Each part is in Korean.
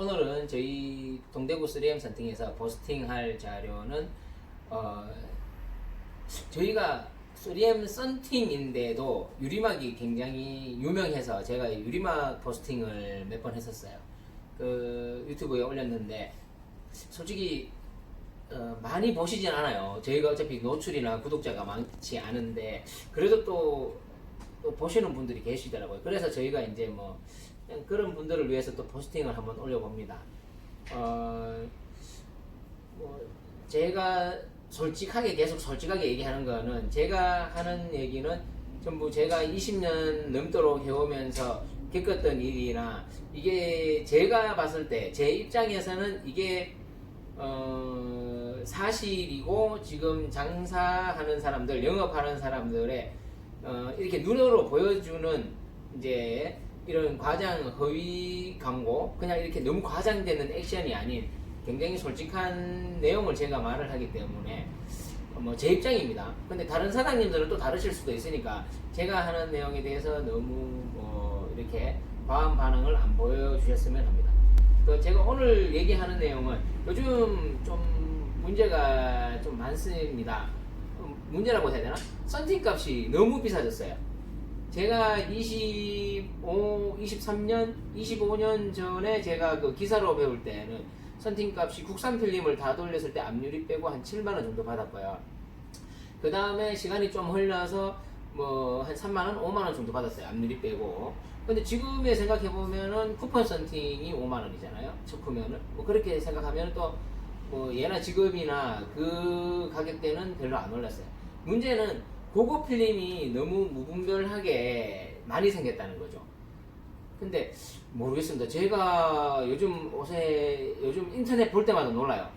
오늘은 저희 동대구 3M 선팅에서 포스팅할 자료는 어, 저희가 3M 썬팅인데도 유리막이 굉장히 유명해서 제가 유리막 포스팅을 몇 번 했었어요. 그 유튜브에 올렸는데 솔직히 어, 많이 보시진 않아요. 저희가 어차피 노출이나 구독자가 많지 않은데 그래도 또, 또 보시는 분들이 계시더라고요. 그래서 저희가 이제 뭐 그런 분들을 위해서 또 포스팅을 한번 올려봅니다. 어, 뭐 제가 솔직하게 계속 솔직하게 얘기하는 거는 제가 하는 얘기는 전부 제가 20년 넘도록 해오면서 겪었던 일이나 이게 제가 봤을 때 제 입장에서는 이게 어, 사실이고 지금 장사하는 사람들 영업하는 사람들의 어, 이렇게 눈으로 보여주는 이제 이런 과장 허위 광고 그냥 이렇게 너무 과장되는 액션이 아닌 굉장히 솔직한 내용을 제가 말을 하기 때문에 뭐 제 입장입니다. 근데 다른 사장님들은 또 다르실 수도 있으니까 제가 하는 내용에 대해서 너무 뭐 이렇게 과한 반응을 안 보여주셨으면 합니다. 그 제가 오늘 얘기하는 내용은 요즘 좀 문제가 좀 많습니다. 음, 문제라고 해야 되나? 썬팅 값이 너무 비싸졌어요. 제가 25, 23년, 25년 전에 제가 그 기사로 배울 때는 선팅 값이 국산 필름을 다 돌렸을 때 압률이 빼고 한 7만 원 정도 받았고요. 그 다음에 시간이 좀 흘러서 뭐 한 3만 원, 5만 원 정도 받았어요. 압률이 빼고. 근데 지금에 생각해 보면은 쿠폰 선팅이 5만 원이잖아요. 척후면은. 뭐 그렇게 생각하면 또뭐 예나 지금이나 그 가격대는 별로 안 올랐어요. 문제는 고급 필름이 너무 무분별하게 많이 생겼다는 거죠. 근데 모르겠습니다. 제가 요즘 옷에 요즘 인터넷 볼 때마다 놀라요.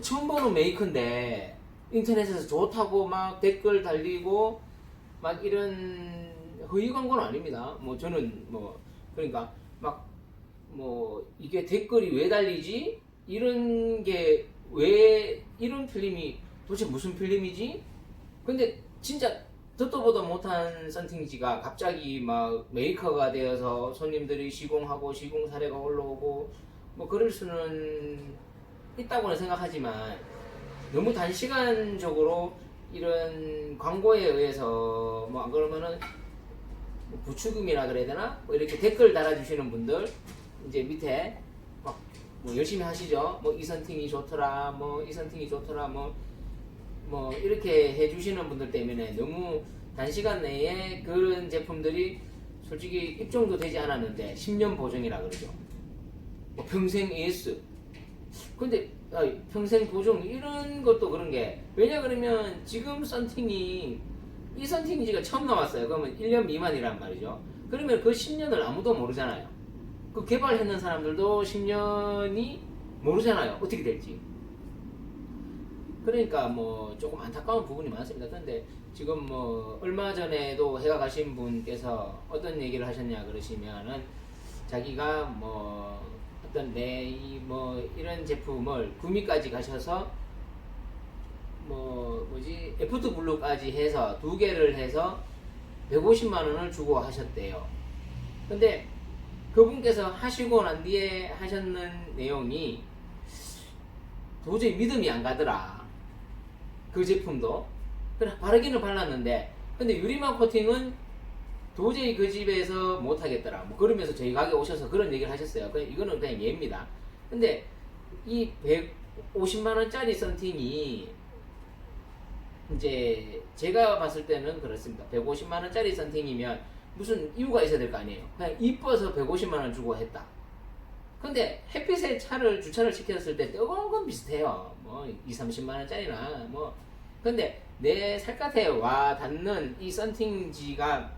처음 보는 메이크인데 인터넷에서 좋다고 막 댓글 달리고 막 이런 허위 광고는 아닙니다. 뭐 저는 뭐 그러니까 막 뭐 이게 댓글이 왜 달리지? 이런 게 왜 이런 필름이 도대체 무슨 필름이지? 근데 진짜 듣도 보도 못한 선팅지가 갑자기 막 메이커가 되어서 손님들이 시공하고 시공 사례가 올라오고 뭐 그럴 수는 있다고는 생각하지만 너무 단시간적으로 이런 광고에 의해서 뭐 안 그러면은 뭐 부추김이라 그래야 되나? 뭐 이렇게 댓글 달아주시는 분들 이제 밑에 막 뭐 열심히 하시죠. 뭐 이 선팅이 좋더라, 뭐 이 선팅이 좋더라, 뭐 뭐 이렇게 해주시는 분들 때문에 너무 단시간 내에 그런 제품들이 솔직히 입종도 되지 않았는데 10년 보증이라 그러죠. 뭐 평생 AS. 근데 아, 평생 보증 이런 것도 그런 게 왜냐 그러면 지금 썬팅이 이 썬팅지가 처음 나왔어요. 그러면 1년 미만이란 말이죠. 그러면 그 10년을 아무도 모르잖아요. 그 개발했는 사람들도 10년이 모르잖아요. 어떻게 될지. 그러니까 뭐 조금 안타까운 부분이 많습니다. 그런데 지금 뭐 얼마 전에도 해가 가신 분께서 어떤 얘기를 하셨냐 그러시면은 자기가 뭐 어떤 내뭐 이런 제품을 구미까지 가셔서 뭐 뭐지 애프터 블루까지 해서 두 개를 해서 150만 원을 주고 하셨대요. 근데 그분께서 하시고 난 뒤에 하셨는 내용이 도저히 믿음이 안 가더라. 그 제품도 그래 바르기는 발랐는데 근데 유리막 코팅은 도저히 그 집에서 못 하겠더라. 뭐 그러면서 저희 가게 오셔서 그런 얘기를 하셨어요. 그냥 이거는 그냥 예입니다. 근데 이 150만 원짜리 썬팅이 이제 제가 봤을 때는 그렇습니다. 150만 원짜리 썬팅이면 무슨 이유가 있어야 될 거 아니에요. 그냥 이뻐서 150만 원 주고 했다. 근데 햇빛에 차를 주차를 시켰을 때 뜨거운 건 비슷해요. 뭐 2, 30만 원짜리나 뭐 근데 내 살갗에 와 닿는 이 썬팅지가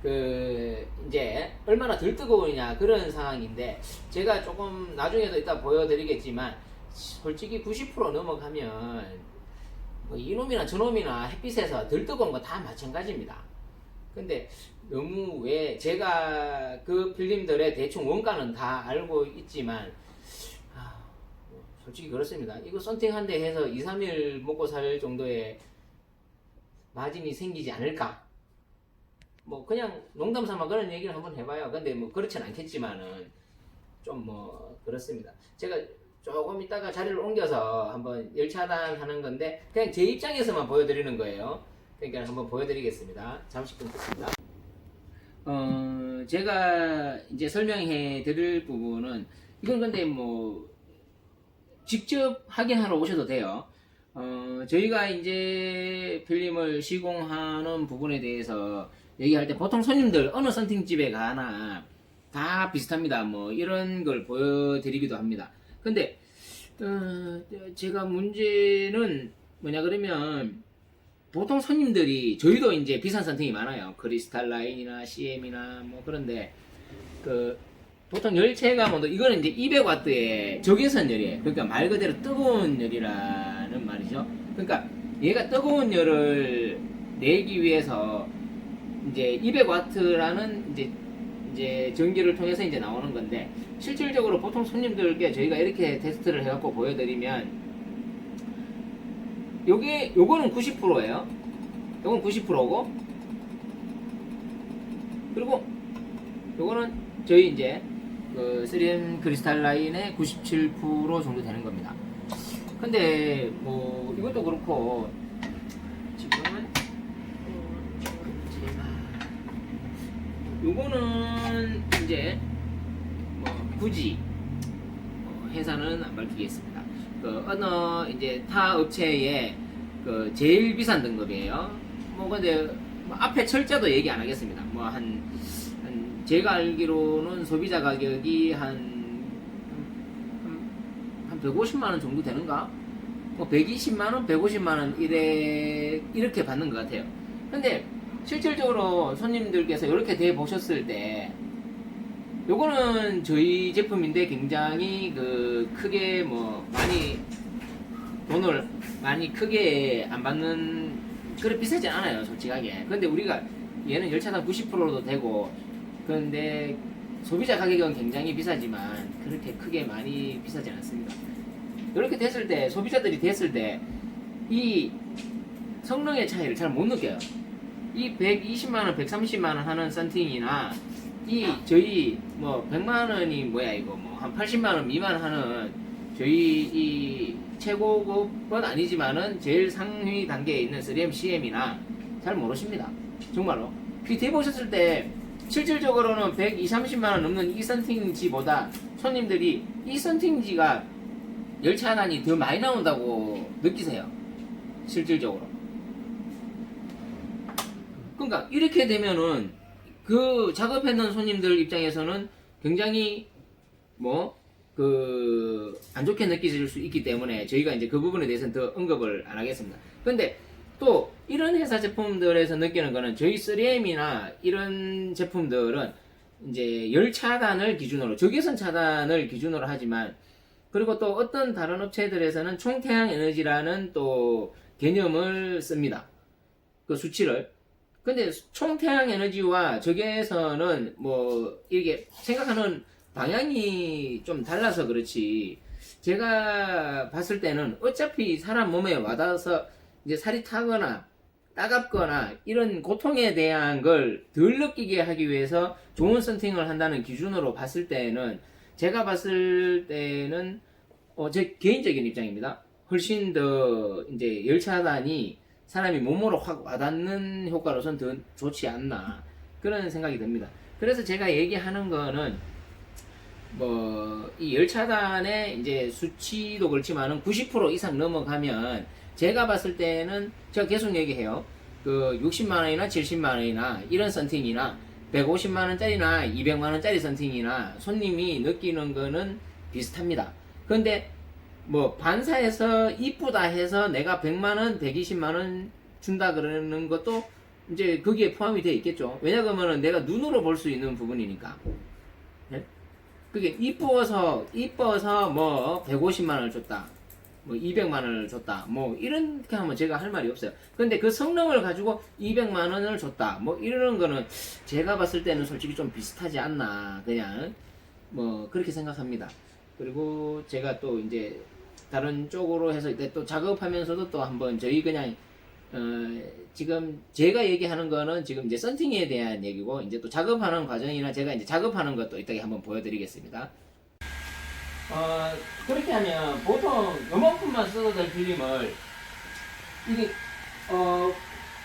그 이제 얼마나 덜 뜨거우냐 그런 상황인데 제가 조금 나중에도 이따 보여드리겠지만 솔직히 90% 넘어가면 뭐 이놈이나 저놈이나 햇빛에서 덜 뜨거운 거 다 마찬가지입니다. 근데 너무 왜 제가 그 필름들의 대충 원가는 다 알고 있지만 솔직히 그렇습니다. 이거 대 해서 2, 3일 먹고 살 정도의 마진이 생기지 않을까? 뭐 그냥 농담 삼아 그런 얘기를 한번 해봐요. 근데 뭐 그렇진 않겠지만은 좀 뭐 그렇습니다. 제가 조금 이따가 자리를 옮겨서 한번 열차단 하는 건데 그냥 제 입장에서만 보여드리는 거예요. 그러니까 한번 보여드리겠습니다. 잠시 끊겠습니다. 어, 제가 이제 설명해 드릴 부분은 이건 근데 뭐 직접 확인하러 오셔도 돼요. 어, 저희가 이제 필름을 시공하는 부분에 대해서 얘기할 때 보통 손님들 어느 썬팅집에 가나 다 비슷합니다. 뭐 이런 걸 보여드리기도 합니다. 근데 어, 제가 문제는 뭐냐 그러면 보통 손님들이 저희도 이제 비싼 썬팅이 많아요. 크리스탈 라인이나 CM이나 뭐 그런데 그 보통 열체가 뭐 이거는 이제 200와트의 적외선 열이에요. 그러니까 말 그대로 뜨거운 열이라는 말이죠. 그러니까 얘가 뜨거운 열을 내기 위해서 이제 200와트라는 이제 이제 전기를 통해서 이제 나오는 건데 실질적으로 보통 손님들께 저희가 이렇게 테스트를 해갖고 보여드리면 요게 요거는 90%예요. 요건 90%고 그리고 요거는 저희 이제 그 3M 크리스탈 라인의 97% 정도 되는 겁니다. 근데 뭐 이것도 그렇고 지금은 요거는 이제 뭐 굳이 어, 회사는 안 밝히겠습니다. 그 어느 이제 타 업체의 그 제일 비싼 등급이에요. 뭐 근데 뭐 앞에 철자도 얘기 안 하겠습니다. 뭐한한 제가 알기로는 소비자 가격이 한, 한, 한 150만 원 정도 되는가? 뭐 120만 원, 150만 원 이래 이렇게 받는 것 같아요. 근데 실질적으로 손님들께서 이렇게 대 보셨을 때 요거는 저희 제품인데 굉장히 그 크게 뭐 많이 돈을 많이 크게 안 받는 그래 비싸지 않아요 솔직하게 근데 우리가 얘는 열차당 90%도 되고 그런데 소비자 가격은 굉장히 비싸지만 그렇게 크게 많이 비싸지 않습니다 이렇게 됐을 때 소비자들이 됐을 때 이 성능의 차이를 잘 못 느껴요 이 120만 원 130만 원 하는 썬팅이나 이 저희 뭐 100만 원이 뭐야 이거 뭐 한 80만 원 미만 하는 저희 이 최고급은 아니지만은 제일 상위 단계에 있는 3M CM이나 잘 모르십니다. 정말로. 그 대보셨을 때 실질적으로는 120, 30만 원 넘는 이 썬팅지보다 손님들이 이 썬팅지가 열차 하나니 더 많이 나온다고 느끼세요. 실질적으로. 그러니까 이렇게 되면은 그 작업했는 손님들 입장에서는 굉장히 뭐 그 안 좋게 느끼실 수 있기 때문에 저희가 이제 그 부분에 대해서는 더 언급을 안 하겠습니다. 근데 또 이런 회사 제품들에서 느끼는 거는 저희 3M이나 이런 제품들은 이제 열 차단을 기준으로 적외선 차단을 기준으로 하지만 그리고 또 어떤 다른 업체들에서는 총태양 에너지라는 또 개념을 씁니다. 그 수치를 근데 총태양 에너지와 적외선은 뭐 이게 생각하는 방향이 좀 달라서 그렇지 제가 봤을 때는 어차피 사람 몸에 와닿아서 이제 살이 타거나 따갑거나 이런 고통에 대한 걸 덜 느끼게 하기 위해서 좋은 선팅을 한다는 기준으로 봤을 때는 제가 봤을 때는 어, 제 개인적인 입장입니다. 훨씬 더 이제 열차단이 사람이 몸으로 확 와닿는 효과로선 더 좋지 않나 그런 생각이 듭니다. 그래서 제가 얘기하는 거는 뭐 이 열차단의 이제 수치도 그렇지만은 90% 이상 넘어가면 제가 봤을 때는 제가 계속 얘기해요. 그 60만 원이나 70만 원이나 이런 썬팅이나 150만 원짜리나 200만 원짜리 썬팅이나 손님이 느끼는 거는 비슷합니다. 근데 뭐 반사해서 이쁘다 해서 내가 100만 원, 120만 원 준다 그러는 것도 이제 거기에 포함이 되어 있겠죠. 왜냐하면 내가 눈으로 볼 수 있는 부분이니까. 예? 그게 이뻐서 이뻐서 뭐 150만 원을 줬다. 뭐 200만 원을 줬다. 뭐 이렇게 하면 제가 할 말이 없어요. 근데 그 성능을 가지고 200만 원을 줬다. 뭐 이러는 거는 제가 봤을 때는 솔직히 좀 비슷하지 않나. 그냥 뭐 그렇게 생각합니다. 그리고 제가 또 이제 다른 쪽으로 해서 또 작업하면서도 또 한번 저희 그냥 어 지금 제가 얘기하는 거는 지금 이제 썬팅에 대한 얘기고 이제 또 작업하는 과정이나 제가 이제 작업하는 것도 이따가 한번 보여드리겠습니다. 어, 그렇게 하면 보통 요만큼만 써도 될 필름을 이게 어,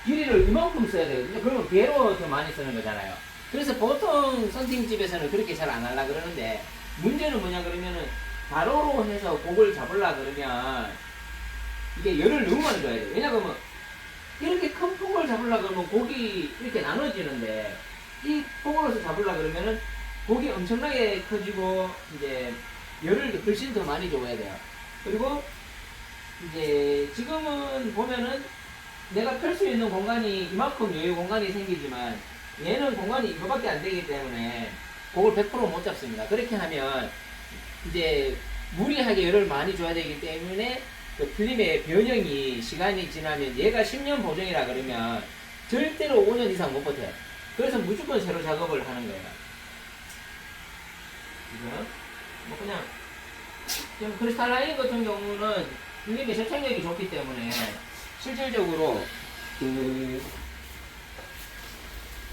길이를 이만큼 써야 되거든요. 그러면 배로 더 많이 쓰는 거잖아요. 그래서 보통 썬팅집에서는 그렇게 잘 안 하려 그러는데 문제는 뭐냐 그러면은 가로로 해서 곡을 잡으려 그러면 이게 열을 너무 많이 줘야 돼요. 왜냐하면 이렇게 큰 폭을 잡으려 그러면 곡이 이렇게 나눠지는데 이 폭으로서 잡으려 그러면은 곡이 엄청나게 커지고 이제 열을 훨씬 더 많이 줘야 돼요. 그리고 이제 지금은 보면은 내가 펼 수 있는 공간이 이만큼 여유 공간이 생기지만 얘는 공간이 이거밖에 안 되기 때문에 곡을 100%못 잡습니다. 그렇게 하면 이제 무리하게 열을 많이 줘야 되기 때문에 그 필름의 변형이 시간이 지나면 얘가 10년 보정이라 그러면 절대로 5년 이상 못 버텨요. 그래서 무조건 새로 작업을 하는 거예요. 이거는 뭐 그냥 지금 크리스탈 라인 같은 경우는 필름의 접착력이 좋기 때문에 실질적으로 그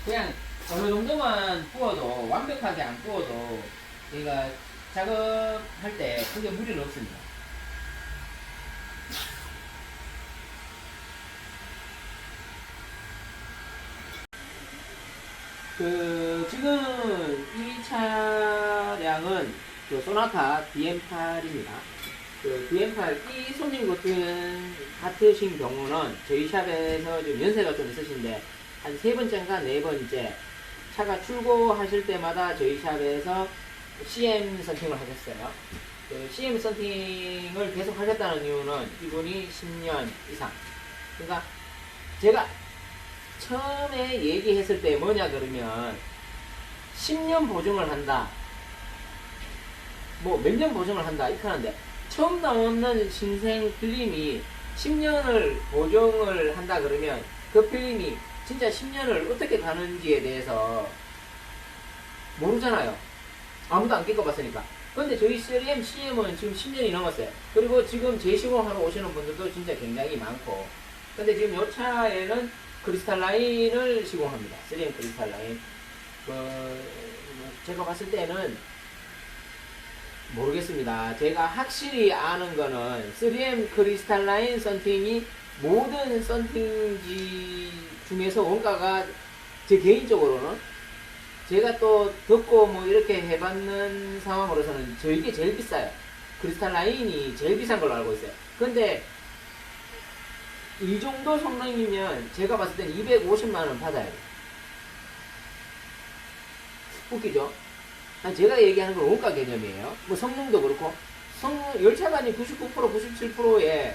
그냥 어느 정도만 부어도 완벽하게 안 부어도 얘가 작업할 때 크게 무리는 없습니다. 그 지금 이 차량은 그 소나타 DM8입니다. 그 DM8 이 손님 같은 같으신 경우는 저희 샵에서 좀 연세가 좀 있으신데 한 세 번째인가 네 번째 차가 출고하실 때마다 저희 샵에서 CM 선팅을 하셨어요. 그 CM 선팅을 계속 하셨다는 이유는 이분이 10년 이상. 그러니까 제가 처음에 얘기했을 때 뭐냐 그러면 10년 보증을 한다. 뭐 몇 년 보증을 한다 이렇게 하는데 처음 나오는 신생 필름이 10년을 보증을 한다 그러면 그 필름이 진짜 10년을 어떻게 가는지에 대해서 모르잖아요. 아무도 안 겪어봤으니까. 근데 저희 3M, CM은 지금 10년이 넘었어요. 그리고 지금 재시공하러 오시는 분들도 진짜 굉장히 많고. 근데 지금 이 차에는 크리스탈 라인을 시공합니다. 3M 크리스탈 라인. 그, 뭐 제가 봤을 때는 모르겠습니다. 제가 확실히 아는 거는 3M 크리스탈 라인 썬팅이 모든 썬팅지 중에서 원가가 제 개인적으로는 제가 또 듣고 뭐 이렇게 해봤는 상황으로서는 저에게 제일 비싸요. 크리스탈 라인이 제일 비싼 걸로 알고 있어요. 근데 이 정도 성능이면 제가 봤을 땐 250만원 받아야 돼요. 웃기죠? 아니, 제가 얘기하는 건 원가 개념이에요. 뭐 성능도 그렇고 성능 열차관이 99% 97%에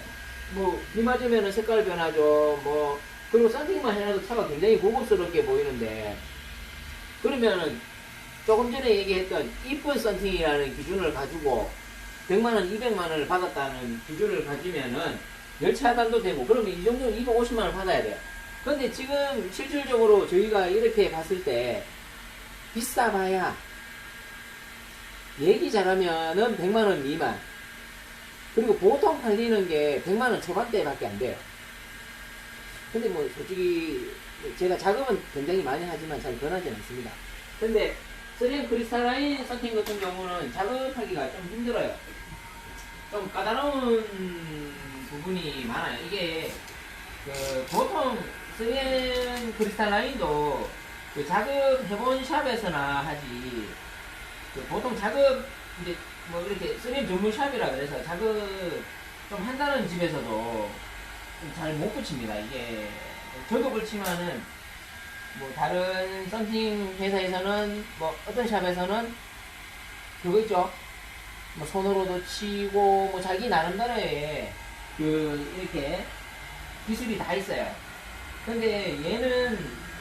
뭐비 맞으면은 색깔 변하죠. 뭐 그리고 썬팅만 해놔도 차가 굉장히 고급스럽게 보이는데 그러면은 조금 전에 얘기했던 이쁜 썬팅이라는 기준을 가지고 100만원, 200만원을 받았다는 기준을 가지면은 열차단도 되고 그러면 이 정도는 250만원을 받아야 돼요. 근데 지금 실질적으로 저희가 이렇게 봤을 때 비싸봐야 얘기 잘하면은 100만원 미만 그리고 보통 팔리는 게 100만원 초반대밖에 안 돼요. 근데 뭐 솔직히 제가 작업은 굉장히 많이 하지만 잘 변하지 않습니다. 근데 3M 크리스탈라인 선팅 같은 경우는 작업하기가 좀 힘들어요. 좀 까다로운 부분이 많아요. 이게 그 보통 3M 크리스탈라인도 그 작업해본 샵에서나 하지 그 보통 작업 이제 뭐 이렇게 3M 전문 샵이라 그래서 작업 좀 한다는 집에서도 잘 못 붙입니다. 이게 저도 그렇지만은 뭐 다른 썬팅 회사에서는 뭐 어떤 샵에서는 그거 있죠. 뭐 손으로도 치고 뭐 자기 나름대로의 그 이렇게 기술이 다 있어요. 근데 얘는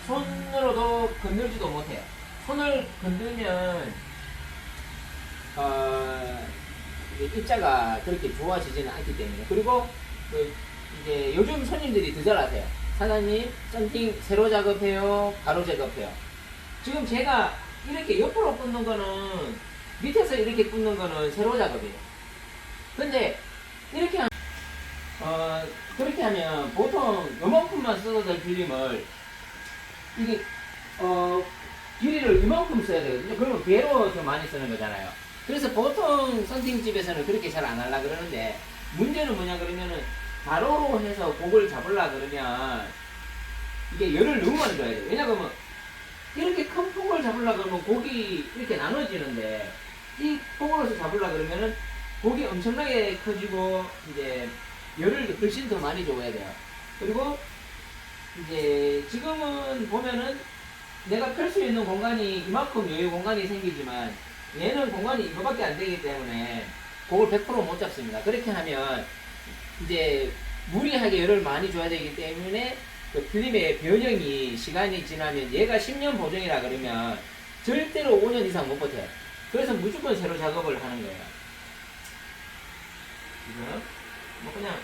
손으로도 건들지도 못해요. 손을 건들면 어, 입자가 그렇게 좋아지지는 않기 때문에 그리고 그 이제 요즘 손님들이 더 잘하세요. 사장님 썬팅 세로 작업해요, 가로 작업해요. 지금 제가 이렇게 옆으로 꽂는 거는 밑에서 이렇게 꽂는 거는 세로 작업이에요. 근데 이렇게 하, 어, 그렇게 하면 보통 요만큼만 써도 될 필름을 이게 어, 길이를 이만큼 써야 되거든요. 그러면 배로 더 많이 쓰는 거잖아요. 그래서 보통 썬팅 집에서는 그렇게 잘 안 하려 그러는데 문제는 뭐냐 그러면은 가로로 해서 곡을 잡으려 그러면 이게 열을 너무 많이 줘야 돼요. 왜냐하면 이렇게 큰 폭을 잡으려 그러면 곡이 이렇게 나눠지는데 이 폭으로서 잡으려 그러면은 곡이 엄청나게 커지고 이제 열을 훨씬 더 많이 줘야 돼요. 그리고 이제 지금은 보면은 내가 펼 수 있는 공간이 이만큼 여유 공간이 생기지만 얘는 공간이 이거밖에 안 되기 때문에 곡을 100%못 잡습니다. 그렇게 하면 이제 무리하게 열을 많이 줘야 되기 때문에 그 필름의 변형이 시간이 지나면 얘가 10년 보정이라 그러면 절대로 5년 이상 못 버텨요. 그래서 무조건 새로 작업을 하는 거예요. 지금 뭐 그냥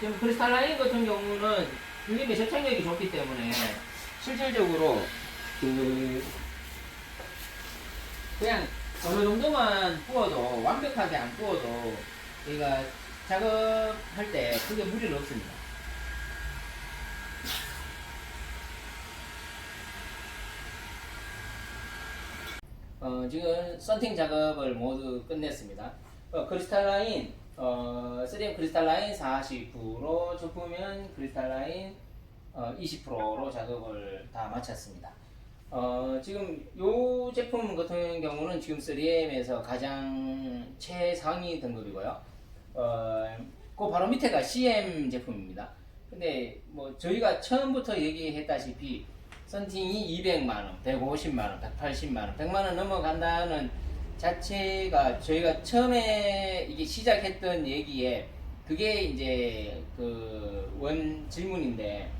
지금 크리스탈 라인 같은 경우는 필름의 접착력이 좋기 때문에 실질적으로 그 그냥 어느 정도만 부어도 완벽하게 안 부어도 우리가 작업할 때 크게 무리는 없습니다. 어, 지금 썬팅 작업을 모두 끝냈습니다. 어, 크리스탈 라인 어, 3M 크리스탈 라인 49로 제품은 크리스탈 라인 어, 20%로 작업을 다 마쳤습니다. 어, 지금 요 제품 같은 경우는 지금 3M에서 가장 최상위 등급이고요. 어, 그 바로 밑에가 CM 제품입니다. 근데 뭐 저희가 처음부터 얘기했다시피 썬팅이 200만원, 150만원, 180만원, 100만원 넘어간다는 자체가 저희가 처음에 이게 시작했던 얘기에 그게 이제 그 원 질문인데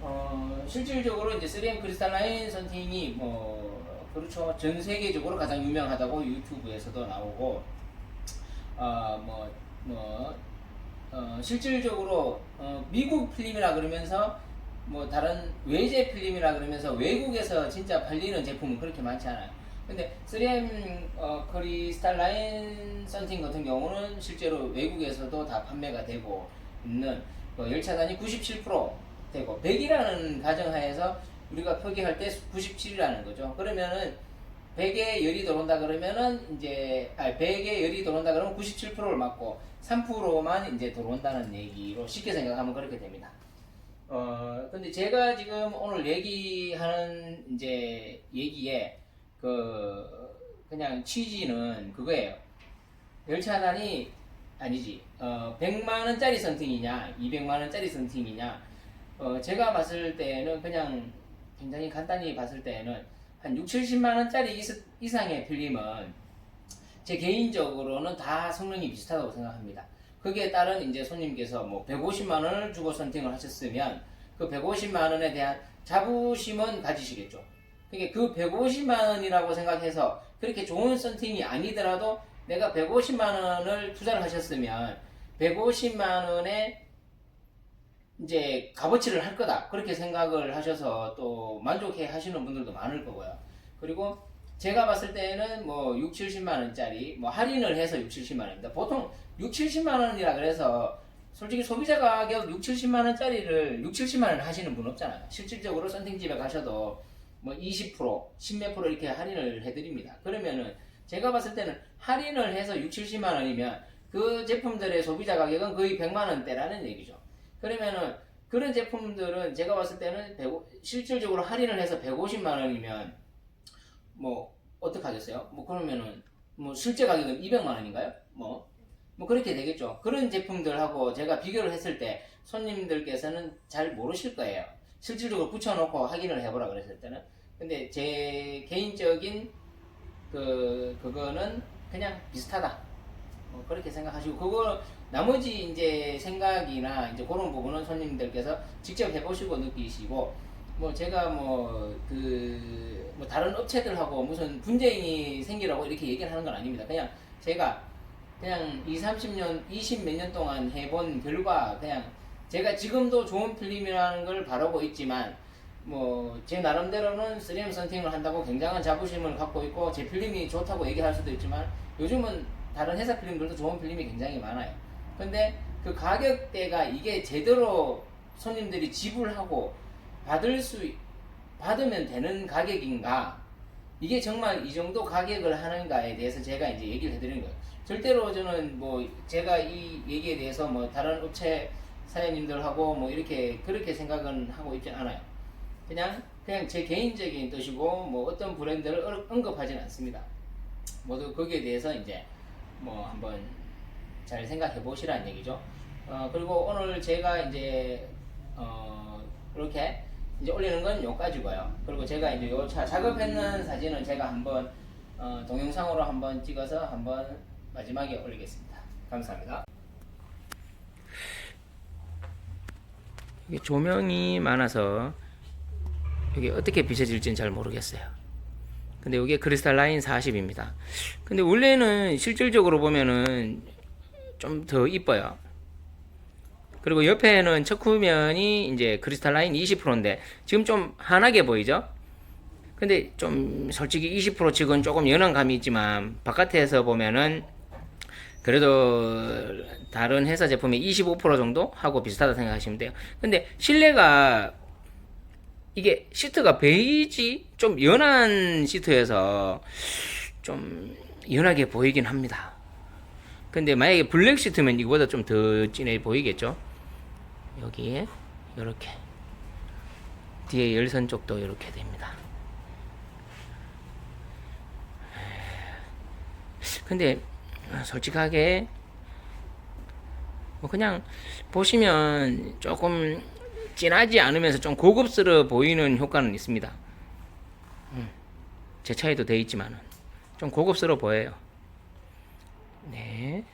어, 실질적으로 이제 3M 크리스탈 라인 썬팅이 뭐 그렇죠 전 세계적으로 가장 유명하다고 유튜브에서도 나오고 어뭐 뭐, 어, 실질적으로 어, 미국 필름이라 그러면서 뭐 다른 외제 필름이라 그러면서 외국에서 진짜 팔리는 제품은 그렇게 많지 않아요. 근데 3M 어, 크리스탈 라인 썬팅 같은 경우는 실제로 외국에서도 다 판매가 되고 있는 그 열차단이 97% 되고 100이라는 가정하에서 우리가 표기할 때 97이라는 거죠. 그러면은 100에 열이 들어온다 그러면은 이제 아 100에 열이 들어온다 그러면 97%를 맞고 3%만 이제 들어온다는 얘기로 쉽게 생각하면 그렇게 됩니다. 어 근데 제가 지금 오늘 얘기하는 이제 얘기에 그 그냥 취지는 그거예요. 열차단이 아니지. 어 100만 원짜리 선팅이냐, 200만 원짜리 선팅이냐. 어 제가 봤을 때는 그냥 굉장히 간단히 봤을 때는 한 6, 70만 원짜리 이상의 필름은 제 개인적으로는 다 성능이 비슷하다고 생각합니다. 거기에 따른 이제 손님께서 뭐 150만 원을 주고 선팅을 하셨으면 그 150만 원에 대한 자부심은 가지시겠죠. 그게 그 150만 원이라고 생각해서 그렇게 좋은 선팅이 아니더라도 내가 150만 원을 투자를 하셨으면 150만 원에 이제 값어치를 할 거다 그렇게 생각을 하셔서 또 만족해 하시는 분들도 많을 거고요. 그리고 제가 봤을 때는 뭐 6, 70만 원짜리 뭐 할인을 해서 6, 70만 원입니다. 보통 6, 70만 원이라 그래서 솔직히 소비자 가격 6, 70만 원짜리를 6, 70만 원 하시는 분 없잖아요. 실질적으로 썬팅집에 가셔도 뭐 20%, 10몇 프로 이렇게 할인을 해드립니다. 그러면은 제가 봤을 때는 할인을 해서 6, 70만 원이면 그 제품들의 소비자 가격은 거의 100만 원대라는 얘기죠. 그러면은 그런 제품들은 제가 봤을 때는 150 실질적으로 할인을 해서 150만 원이면 뭐 어떡하겠어요? 뭐 그러면은 뭐 실제 가격은 200만 원인가요? 뭐, 뭐 그렇게 되겠죠. 그런 제품들하고 제가 비교를 했을 때 손님들께서는 잘 모르실 거예요. 실질적으로 붙여놓고 확인을 해보라 그랬을 때는. 근데 제 개인적인 그 그거는 그냥 비슷하다. 뭐 그렇게 생각하시고 그거 나머지 이제 생각이나 이제 그런 부분은 손님들께서 직접 해보시고 느끼시고 뭐 제가 뭐 그 뭐 다른 업체들하고 무슨 분쟁이 생기라고 이렇게 얘기를 하는 건 아닙니다. 그냥 제가 그냥 2, 30년, 20 몇 년 동안 해본 결과 그냥 제가 지금도 좋은 필름이라는 걸 바라고 있지만 뭐 제 나름대로는 3M 선팅을 한다고 굉장한 자부심을 갖고 있고 제 필름이 좋다고 얘기할 수도 있지만 요즘은 다른 회사 필름들도 좋은 필름이 굉장히 많아요. 근데 그 가격대가 이게 제대로 손님들이 지불하고 받을 수 받으면 되는 가격인가 이게 정말 이 정도 가격을 하는가에 대해서 제가 이제 얘기를 해드리는 거예요. 절대로 저는 뭐 제가 이 얘기에 대해서 뭐 다른 업체 사장님들하고 뭐 이렇게 그렇게 생각은 하고 있지 않아요. 그냥 그냥 제 개인적인 뜻이고 뭐 어떤 브랜드를 언- 언급하지는 않습니다. 모두 거기에 대해서 이제 뭐 한번 잘 생각해 보시라는 얘기죠. 어, 그리고 오늘 제가 이제 어, 이렇게 이제 올리는 건 요까지고요. 그리고 제가 이제 요 차 작업했는 사진은 제가 한번 어, 동영상으로 한번 찍어서 한번 마지막에 올리겠습니다. 감사합니다. 이게 조명이 많아서 이게 어떻게 비춰질지는 잘 모르겠어요. 근데 이게 크리스탈 라인 40입니다. 근데 원래는 실질적으로 보면은 좀 더 이뻐요. 그리고 옆에는 척후면이 이제 크리스탈 라인 20%인데 지금 좀 환하게 보이죠? 근데 좀 솔직히 20% 측은 조금 연한 감이 있지만 바깥에서 보면은 그래도 다른 회사 제품이 25% 정도 하고 비슷하다 생각하시면 돼요. 근데 실내가 이게 시트가 베이지 좀 연한 시트여서 좀 연하게 보이긴 합니다. 근데 만약에 블랙 시트면 이거보다 좀 더 진해 보이겠죠? 여기에 이렇게 뒤에 열선 쪽도 이렇게 됩니다. 근데 솔직하게 뭐 그냥 보시면 조금 진하지 않으면서 좀 고급스러워 보이는 효과는 있습니다. 음, 제 차에도 돼 있지만은 좀 고급스러워 보여요. 네.